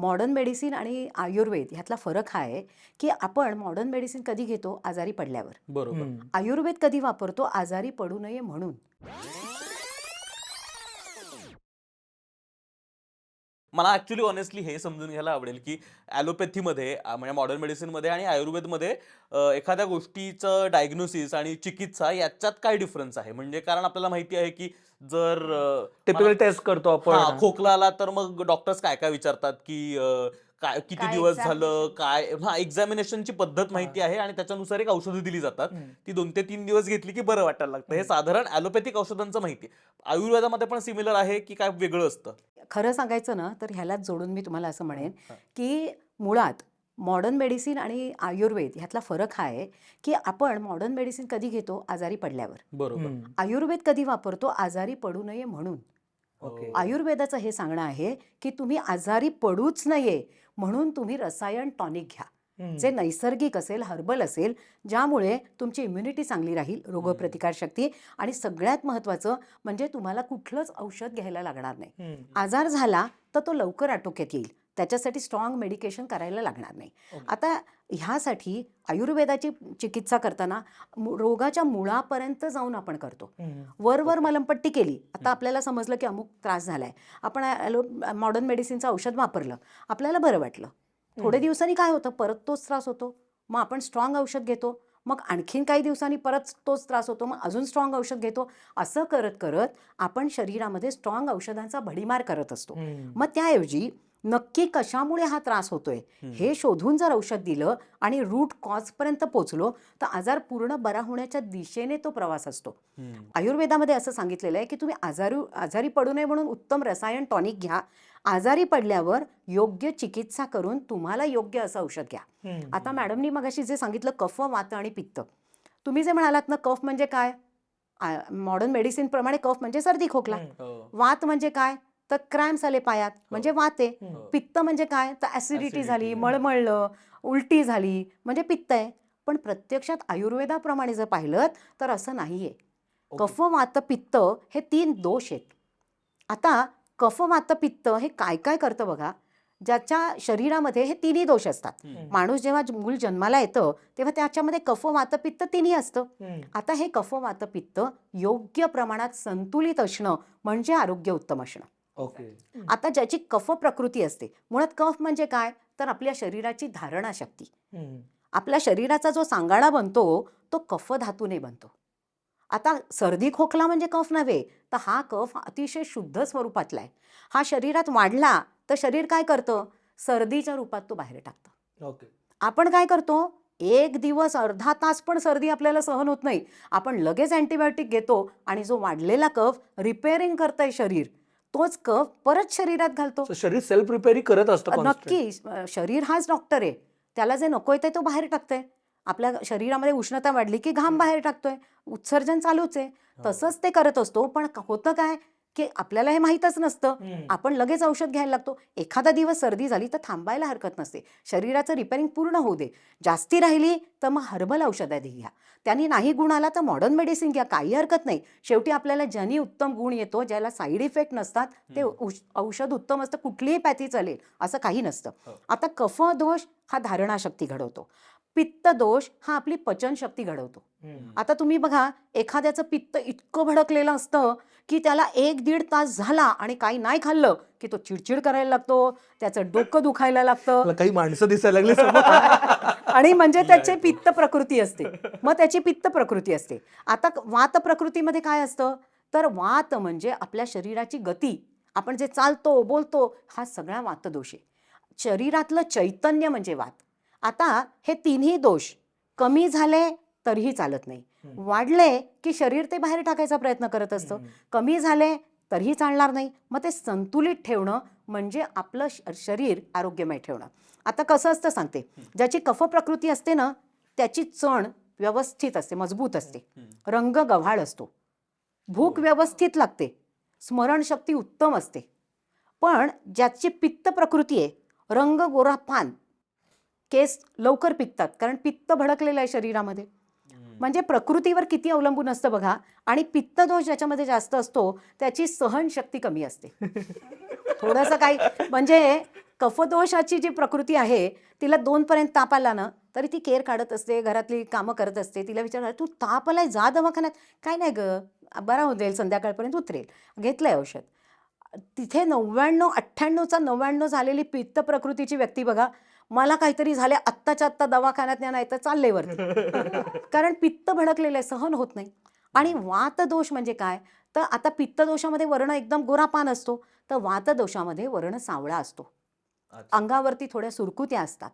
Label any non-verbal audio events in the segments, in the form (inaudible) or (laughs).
Modern medicine आणि आयुर्वेद ह्यातला फरक हा आहे की आपण मॉडर्न मेडिसिन कधी घेतो? आजारी पडल्यावर. बरोबर. आयुर्वेद कधी वापरतो? आजारी पडू नये म्हणून. मला ऍक्च्युली ऑनेस्टली हे समजून घ्यायला आवडेल की ॲलोपॅथीमध्ये म्हणजे मॉडर्न मेडिसिनमध्ये आणि आयुर्वेदमध्ये एखाद्या गोष्टीचं डायग्नोसिस आणि चिकित्सा याच्यात काय डिफरन्स आहे? म्हणजे कारण आपल्याला माहिती आहे की जर टिपिकल टेस्ट करतो हा आपण. खोकला आला तर मग डॉक्टर्स काय काय विचारतात की काय किती दिवस झालं? काय हा एक्झामिनेशनची पद्धत माहिती आहे आणि त्याच्यानुसार एक औषधं दिली जातात. ती दोन ते तीन दिवस घेतली की बरं वाटायला लागतं. हे साधारण ॲलोपॅथिक औषधांचं माहिती आहे. आयुर्वेदामध्ये पण सिमिलर आहे की काय वेगळं असतं? खरं सांगायचं ना तर ह्यालाच जोडून मी तुम्हाला असं म्हणेन. की मुळात मॉडर्न मेडिसिन आणि आयुर्वेद ह्यातला फरक हा आहे की आपण मॉडर्न मेडिसिन कधी घेतो आजारी पडल्यावर बरोबर. आयुर्वेद कधी वापरतो आजारी पडू नये म्हणून ओके. आयुर्वेदाचं हे सांगणं आहे की तुम्ही आजारी पडूच नये म्हणून तुम्ही रसायन टॉनिक घ्या. जे नैसर्गिक असेल हर्बल असेल ज्यामुळे तुमची इम्युनिटी चांगली राहील रोगप्रतिकारशक्ती आणि सगळ्यात महत्त्वाचं म्हणजे तुम्हाला कुठलंच औषध घ्यायला लागणार नाही. आजार झाला तर तो लवकर आटोक्यात येईल त्याच्यासाठी स्ट्रॉंग मेडिकेशन करायला लागणार नाही. आता ह्यासाठी आयुर्वेदाची चिकित्सा करताना रोगाच्या मुळापर्यंत जाऊन आपण करतो हम्म. वर वर ओके. मलमपट्टी केली आता. आपल्याला समजलं की अमुक त्रास झालाय आपण मॉडर्न मेडिसिनचं औषध वापरलं आपल्याला बरं वाटलं थोडे हम्म. दिवसांनी काय होतं? परत तोच त्रास होतो. मग आपण स्ट्रॉंग औषध घेतो. मग आणखीन काही दिवसांनी परत तोच त्रास होतो. मग अजून स्ट्रॉंग औषध घेतो. असं करत करत आपण शरीरामध्ये स्ट्रॉंग औषधांचा भडीमार करत असतो. मग त्याऐवजी नक्की कशामुळे हा त्रास होतोय. हे शोधून जर औषध दिलं आणि रूट कॉजपर्यंत पोचलो तर आजार पूर्ण बरा होण्याच्या दिशेने तो प्रवास असतो. आयुर्वेदामध्ये असं सांगितलेलं आहे की तुम्ही आजारी आजारी पडू नये म्हणून उत्तम रसायन टॉनिक घ्या आजारी पडल्यावर योग्य चिकित्सा करून तुम्हाला योग्य असं औषध घ्या. आता मॅडमनी मगाशी जे सांगितलं कफ वात आणि पित्त तुम्ही जे म्हणालात ना कफ म्हणजे काय मॉडर्न मेडिसिनप्रमाणे कफ म्हणजे सर्दी खोकला. हो. वात म्हणजे काय तर क्रॅम्स आले पायात म्हणजे वात. हो. पित्त म्हणजे काय तर ॲसिडिटी झाली. मळमळलं उलटी झाली म्हणजे पित्त आहे पण प्रत्यक्षात आयुर्वेदाप्रमाणे जर पाहिलं तर असं नाही आहे. कफ वात पित्त हे तीन दोष आहेत आता कफ वात पित्त हे काय काय करतं बघा ज्याच्या शरीरामध्ये हे तिन्ही दोष असतात. माणूस जेव्हा मूल जन्माला येतं तेव्हा त्याच्यामध्ये कफ वात पित्त तिन्ही असतं. आता हे कफ वात पित्त योग्य प्रमाणात संतुलित असणं म्हणजे आरोग्य उत्तम असणं ओके. आता ज्याची कफ प्रकृती असते मुळात कफ म्हणजे काय? तर आपल्या शरीराची धारणा शक्ती. आपल्या शरीराचा जो सांगाडा बनतो तो कफ धातूने बनतो. आता सर्दी खोकला म्हणजे कफ नव्हे तर हा कफ अतिशय शुद्ध स्वरूपातला आहे. हा शरीरात वाढला तर शरीर काय करतं? सर्दीच्या रूपात तो बाहेर टाकतं. ओके. आपण काय करतो? एक दिवस अर्धा तास पण सर्दी आपल्याला सहन होत नाही. आपण लगेच अँटीबायोटिक घेतो आणि जो वाढलेला कफ रिपेअरिंग करतंय शरीर तोच कफ परत शरीरात घालतो. So शरीर सेल्फ रिपेअरी करत असतं constant. नक्की अ, शरीर हाच डॉक्टर आहे. त्याला जे नकोय ते तो बाहेर टाकतोय. आपल्या शरीरामध्ये उष्णता वाढली की घाम बाहेर टाकतोय. उत्सर्जन चालूच आहे. हो. तसंच ते करत असतो. पण क- होतं काय? की आपल्याला हे माहीतच नसतं. आपण लगेच औषध घ्यायला लागतो. एखादा दिवस सर्दी झाली तर थांबायला हरकत नसते. शरीराचं रिपेअरिंग पूर्ण होऊ दे. जास्ती राहिली तर मग हर्बल औषध आधी घ्या. त्यांनी नाही गुण आला तर मॉडर्न मेडिसिन घ्या. काही हरकत नाही. शेवटी आपल्याला ज्यांनी उत्तम गुण येतो ज्याला साईड इफेक्ट नसतात ते औषध उत्तम असतं कुठलीही पॅथी चालेल असं काही नसतं. हो. आता कफ दोष हा धारणाशक्ती घडवतो. पित्त दोष हा आपली पचनशक्ती घडवतो. आता तुम्ही बघा एखाद्याचं पित्त इतकं भडकलेलं असतं की त्याला एक दीड तास झाला आणि काही नाही खाल्लं की तो चिडचिड करायला लागतो त्याचं डोकं दुखायला लागतं. काही माणसं दिसायला लागली. (laughs) आणि म्हणजे त्याचे पित्त प्रकृती असते. मग त्याची पित्त प्रकृती असते. आता वात प्रकृतीमध्ये काय असतं? तर वात म्हणजे आपल्या शरीराची गती. आपण जे चालतो बोलतो हा सगळा वातदोष आहे. शरीरातलं चैतन्य म्हणजे वात. आता हे तिन्ही दोष कमी झाले तरीही चालत नाही. वाढले की शरीर ते बाहेर टाकायचा प्रयत्न करत असतं. कमी झाले तरीही चालणार नाही. मग ते संतुलित ठेवणं म्हणजे आपलं श- शरीर आरोग्यमय ठेवणं. आता कसं असतं सांगते. ज्याची कफ प्रकृती असते ना त्याची चण व्यवस्थित असते मजबूत असते. रंग गव्हाळ असतो. भूक हो. व्यवस्थित लागते. स्मरणशक्ती उत्तम असते. पण ज्याची पित्त प्रकृती आहे रंग गोरा पान केस लवकर पिकतात कारण पित्त भडकलेलं आहे शरीरामध्ये. म्हणजे प्रकृतीवर किती अवलंबून असतं बघा आणि पित्तदोष ज्याच्यामध्ये जास्त असतो त्याची सहनशक्ती कमी असते. (laughs) थोडंसं काही म्हणजे कफदोषाची जी प्रकृती आहे तिला दोन पर्यंत ताप आला ना तरी ती केअर काढत असते घरातली कामं करत असते तिला विचारणार तू ताप आलाय जा दवाखान्यात. काय नाही ग बरा होऊ जाईल संध्याकाळपर्यंत उतरेल. घेतलंय औषध. तिथे नव्याण्णव अठ्ठ्याण्णवचा नव्याण्णव झालेली पित्त प्रकृतीची व्यक्ती बघा मला काहीतरी झाले आत्ताच्या आत्ता दवाखान्यात नाही तर चालले वरती. (laughs) कारण पित्त भडकलेलं आहे सहन होत नाही. आणि वातदोष म्हणजे काय? तर आता पित्तदोषामध्ये वर्ण एकदम गोरापान असतो तर वातदोषामध्ये वर्ण सावळा असतो. अंगावरती थोड्या सुरकुत्या असतात.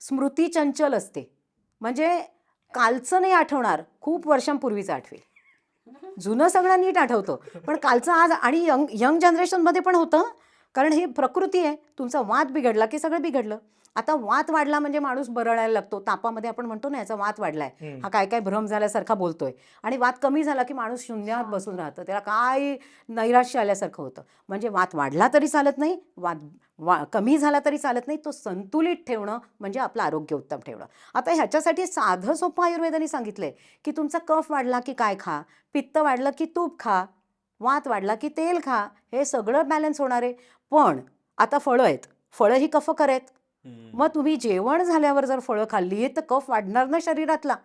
स्मृती चंचल असते. म्हणजे कालचं नाही आठवणार खूप वर्षांपूर्वीचं आठवेल. जुनं सगळं नीट आठवतं. पण कालचं आज आणि यंग यंग जनरेशनमध्ये पण होतं. कारण ही प्रकृती आहे तुमचा वात बिघडला की सगळं बिघडलं. आता वात वाढला म्हणजे माणूस बरळायला लागतो. तापामध्ये आपण म्हणतो ना याचा वात वाढलाय. हा काय काय भ्रम झाल्यासारखा बोलतोय. आणि वात कमी झाला की माणूस शून्यात बसून राहतं. त्याला काय नैराश्य आल्यासारखं होतं. म्हणजे वात वाढला तरी चालत नाही वात वा कमी झाला तरी चालत नाही तो संतुलित ठेवणं म्हणजे आपलं आरोग्य उत्तम ठेवणं. आता ह्याच्यासाठी साधं सोपं आयुर्वेदाने सांगितलंय की तुमचा कफ वाढला की काय खा पित्त वाढलं की तूप खा वात वाढला की तेल खा हे सगळं बॅलन्स होणार आहे. पण आता फळं आहेत. फळं ही कफकर आहेत. मग तुम्ही जेवण झाल्यावर जर फळं खाल्ली तर कफ वाढणार ना शरीरातला.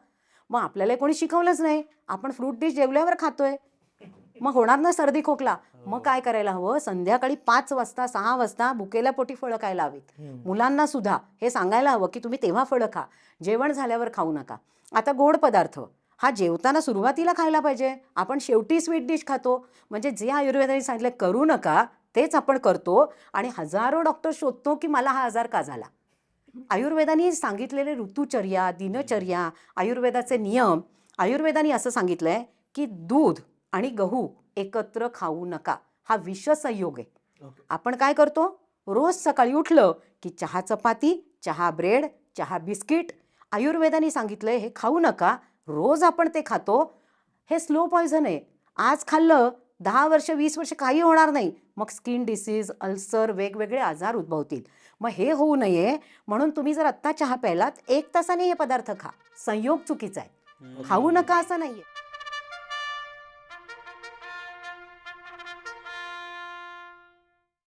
मग आपल्याला कोणी शिकवलंच नाही. आपण फ्रूट डिश जेवल्यावर खातोय. मग होणार ना सर्दी खोकला. मग काय करायला हवं? संध्याकाळी पाच वाजता सहा वाजता भुकेल्या पोटी फळं खायला हवीत. मुलांना सुद्धा हे सांगायला हवं की तुम्ही तेव्हा फळं खा. जेवण झाल्यावर खाऊ नका. आता गोड पदार्थ. हा जेवताना सुरुवातीला खायला पाहिजे. आपण शेवटी स्वीट डिश खातो. म्हणजे जे आयुर्वेदाने सांगितलं करू नका तेच आपण करतो आणि हजारो डॉक्टर शोधतो की मला हा आजार का झाला. आयुर्वेदाने सांगितलेले ऋतुचर्या दिनचर्या आयुर्वेदाचे नियम आयुर्वेदाने असं सांगितलंय की दूध आणि गहू एकत्र खाऊ नका. हा विषसंयोग आहे. Okay. आपण काय करतो? रोज सकाळी उठलं की चहा चपाती चहा ब्रेड चहा बिस्किट. आयुर्वेदाने सांगितलंय हे खाऊ नका. रोज आपण ते खातो. हे स्लो पॉयझन आहे. आज खाल्लं दहा वर्ष वीस वर्ष काही होणार नाही. मग स्किन डिसीज अल्सर वेगवेगळे आजार उद्भवतील. मग हे होऊ नये म्हणून तुम्ही जर आत्ता चहा प्यायलात एक तासाने हे पदार्थ खा. संयोग चुकीचा आहे. खाऊ नका असं नाहीये.